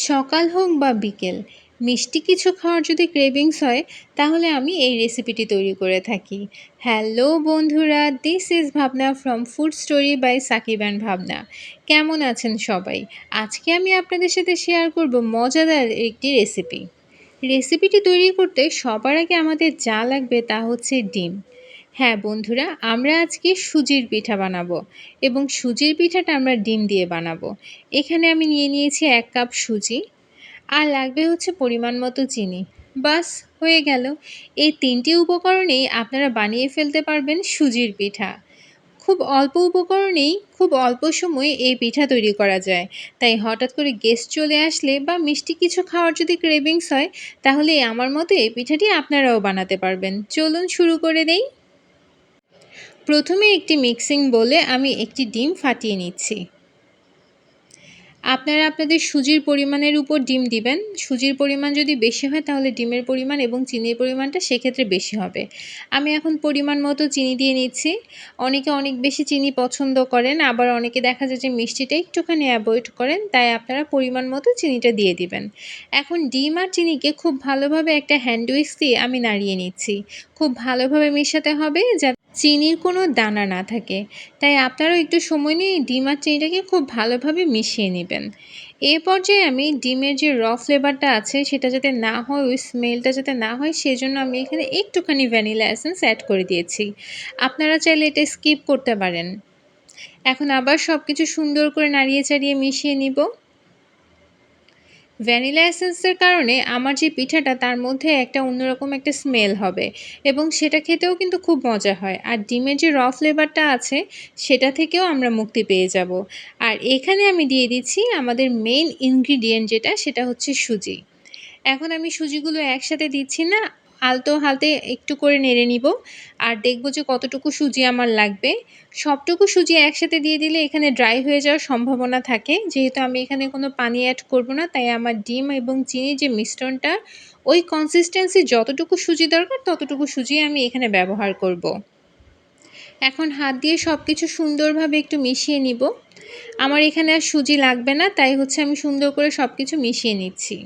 সকাল হোক বা বিকেল, মিষ্টি কিছু খাওয়ার যদি ক্রেভিংস হয়, তাহলে আমি এই রেসিপিটি তৈরি করে থাকি। হ্যালো বন্ধুরা this is Bhabna from food story by Sakib and Bhabna কেমন আছেন সবাই? আজকে আমি আপনাদের সাথে শেয়ার করব মজাদার একটি রেসিপি রেসিপিটি তৈরি করতে সবার আগে আমাদের যা লাগবে তা হচ্ছে ডিম। হ্যাঁ বন্ধুরা, আমরা আজকে সুজির পিঠা বানাবো এবং সুজির পিঠাটা আমরা ডিম দিয়ে বানাবো। এখানে আমি নিয়ে নিয়েছি এক কাপ সুজি, আর লাগবে হচ্ছে পরিমাণ মতো চিনি। বাস, হয়ে গেল। এই তিনটি উপকরণেই আপনারা বানিয়ে ফেলতে পারবেন সুজির পিঠা। খুব অল্প উপকরণেই খুব অল্প সময়ে এই পিঠা তৈরি করা যায়। তাই হঠাৎ করে গেস্ট চলে আসলে বা মিষ্টি কিছু খাওয়ার যদি ক্রেভিংস হয়, তাহলে আমার মতো এই পিঠাটি আপনারাও বানাতে পারবেন। চলুন শুরু করে দেই। প্রথমে একটি মিক্সিং বলে আমি একটি ডিম ফাটিয়ে নিচ্ছি। আপনারা আপনাদের সুজির পরিমাণের উপর ডিম দিবেন। সুজির পরিমাণ যদি বেশি হয় তাহলে ডিমের পরিমাণ এবং চিনির পরিমাণটা সেক্ষেত্রে বেশি হবে। আমি এখন পরিমাণ মতো চিনি দিয়ে নিচ্ছি। অনেকে অনেক বেশি চিনি পছন্দ করেন, আবার অনেকে দেখা যায় যে মিষ্টিটা একটুখানি অ্যাভয়েড করেন, তাই আপনারা পরিমাণ মতো চিনিটা দিয়ে দিবেন। এখন ডিম আর চিনিকে খুব ভালোভাবে একটা হ্যান্ড উইক্স দিয়ে আমি নাড়িয়ে নিচ্ছি। খুব ভালোভাবে মেশাতে হবে যা চিনির কোনো দানা না থাকে। তাই আপনারাও একটু সময় নিয়ে ডিম আর চিনিটাকে খুব ভালোভাবে মিশিয়ে নেবেন। এ পর্যায়ে আমি ডিমের যে র ফ্লেভারটা আছে, সেটা যাতে না হয়, ওই স্মেলটা যাতে না হয় সেই জন্য আমি এখানে একটুখানি ভ্যানিলা এসেন্স অ্যাড করে দিয়েছি। আপনারা চাইলে এটা স্কিপ করতে পারেন। এখন আবার সব কিছু সুন্দর করে নাড়িয়ে চাড়িয়ে মিশিয়ে নিব। ভ্যানিলা এসেন্সের কারণে আমার যে পিঠাটা, তার মধ্যে একটা অন্যরকম একটা স্মেল হবে এবং সেটা খেতেও কিন্তু খুব মজা হয়। আর ডিমের যে র ফ্লেভারটা আছে, সেটা থেকেও আমরা মুক্তি পেয়ে যাব। আর এখানে আমি দিয়ে দিচ্ছি আমাদের মেইন ইনগ্রিডিয়েন্ট যেটা, সেটা হচ্ছে সুজি। এখন আমি সুজিগুলো একসাথে দিচ্ছি না আলতো হালতে একটু করে নেড়ে নিব আর দেখব যে কতটুকু সুজি আমার লাগবে। সবটুকু সুজি একসাথে দিয়ে দিলে এখানে ড্রাই হয়ে যাওয়ার সম্ভাবনা থাকে। যেহেতু আমি এখানে কোনো পানি অ্যাড করব না, তাই আমার ডিম এবং চিনি যে মিশ্রণটা, ওই কনসিস্টেন্সি যতটুকু সুজি দরকার, ততটুকু সুজি আমি এখানে ব্যবহার করব। এখন হাত দিয়ে সব কিছু সুন্দরভাবে একটু মিশিয়ে নিব। আমার এখানে আর সুজি লাগবে না, তাই হচ্ছে আমি সুন্দর করে সব কিছু মিশিয়ে নিচ্ছি।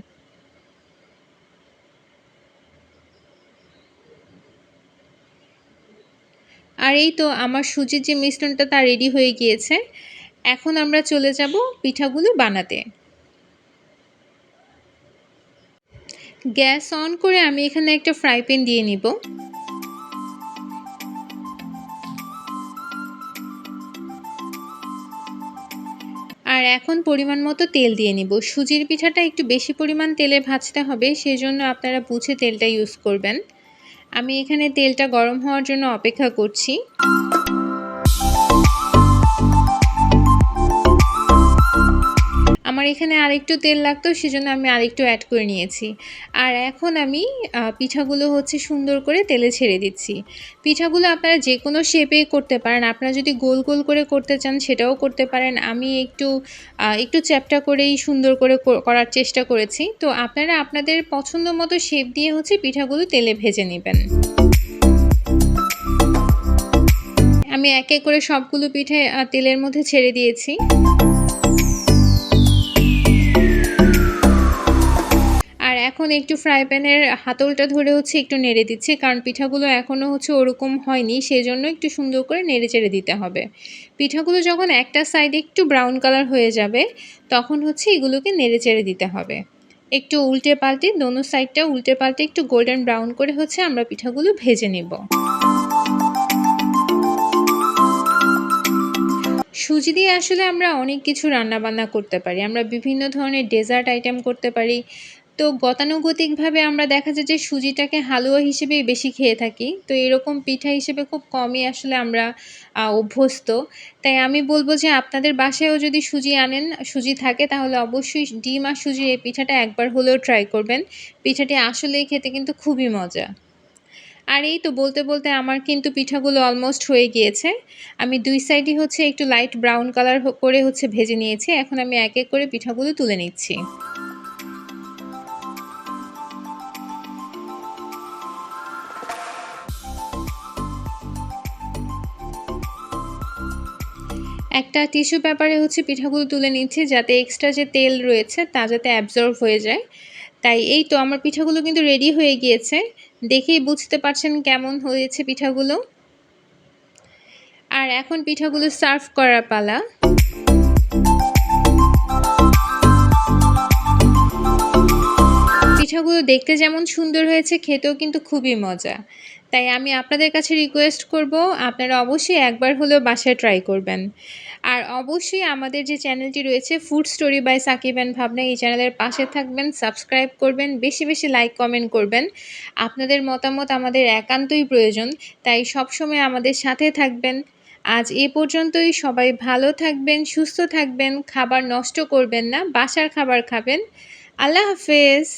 আর এই তো আমার সুজির যে মিশ্রণটা তা রেডি হয়ে গিয়েছে। এখন আমরা চলে যাব পিঠাগুলো বানাতে। গ্যাস অন করে আমি এখানে একটা ফ্রাই প্যান দিয়ে নিব। আর এখন পরিমাণ মতো তেল দিয়ে নিব। সুজির পিঠাটা একটু বেশি পরিমাণ তেলে ভাজতে হবে সেই জন্য আপনারা বুঝে তেলটা ইউজ করবেন। আমি এখানে তেলটা গরম হওয়ার জন্য অপেক্ষা করছি। আমার এখানে আরেকটু তেল লাগতো, সেজন্য আমি আরেকটু অ্যাড করে নিয়েছি। আর এখন আমি পিঠাগুলো হচ্ছে সুন্দর করে তেলে ছেড়ে দিচ্ছি। পিঠাগুলো আপনারা যে কোনো শেপে করতে পারেন। আপনারা যদি গোল গোল করে করতে চান, সেটাও করতে পারেন। আমি একটু একটু চ্যাপটা করেই সুন্দর করে করার চেষ্টা করেছি। তো আপনারা আপনাদের পছন্দ মতো শেপ দিয়ে হচ্ছে পিঠাগুলো তেলে ভেজে নেবেন। আমি এক এক করে সবগুলো পিঠে তেলের মধ্যে ছেড়ে দিয়েছি। এখন একটু ফ্রাই প্যানের হাতলটা ধরে হচ্ছে একটু নেড়ে দিচ্ছি, কারণ পিঠাগুলো এখনও হচ্ছে ওরকম হয়নি সেই জন্য একটু সুন্দর করে নেড়ে চেড়ে দিতে হবে। পিঠাগুলো যখন একটা সাইডে একটু ব্রাউন কালার হয়ে যাবে, তখন হচ্ছে এগুলোকে নেড়ে চেড়ে দিতে হবে। একটু উল্টে পাল্টে, দোনো সাইডটা উল্টে পাল্টে একটু গোল্ডেন ব্রাউন করে হচ্ছে আমরা পিঠাগুলো ভেজে নেব। সুজি দিয়ে আসলে আমরা অনেক কিছু রান্না বান্না করতে পারি, আমরা বিভিন্ন ধরনের ডেজার্ট আইটেম করতে পারি তো গতানুগতিকভাবে আমরা দেখা যায় যে সুজিটাকে হালুয়া হিসেবেই বেশি খেয়ে থাকি। তো এরকম পিঠা হিসেবে খুব কমই আসলে আমরা অভ্যস্ত। তাই আমি বলব যে আপনাদের বাসায়ও যদি সুজি আনেন, সুজি থাকে, তাহলে অবশ্যই ডিম আর সুজির এই পিঠাটা একবার হলেও ট্রাই করবেন। পিঠাটি আসলেই খেতে কিন্তু খুবই মজা। আর এই তো বলতে বলতে আমার কিন্তু পিঠাগুলো অলমোস্ট হয়ে গিয়েছে। আমি দুই সাইডই হচ্ছে একটু লাইট ব্রাউন কালার করে হচ্ছে ভেজে নিয়েছি। এখন আমি এক এক করে পিঠাগুলো তুলে নিচ্ছি। একটা টিস্যু পেপারে হচ্ছে পিঠাগুলো তুলে নিচ্ছি যাতে এক্সট্রা যে তেল রয়েছে তা যাতে অ্যাবজর্ব হয়ে যায়। তাই এই তো আমার পিঠাগুলো কিন্তু রেডি হয়ে গিয়েছে। দেখেই বুঝতে পারছেন কেমন হয়েছে পিঠাগুলো। আর এখন পিঠাগুলো সার্ভ করার পালা। পিঠাগুলো দেখতে যেমন সুন্দর হয়েছে, খেতেও কিন্তু খুবই মজা। তাই আমি আপনাদের কাছে রিকোয়েস্ট করব, আপনারা অবশ্যই একবার হলেও বাসায় ট্রাই করবেন। আর অবশ্যই আমাদের যে চ্যানেলটি রয়েছে food story by Sakib and Bhabna এই চ্যানেলের পাশে থাকবেন সাবস্ক্রাইব করবেন, বেশি বেশি লাইক কমেন্ট করবেন। আপনাদের মতামত আমাদের একান্তই প্রয়োজন, তাই সবসময় আমাদের সাথে থাকবেন। আজ এ পর্যন্তই, সবাই ভালো থাকবেন, সুস্থ থাকবেন, খাবার নষ্ট করবেন না, বাসার খাবার খাবেন। আল্লাহ হাফেজ।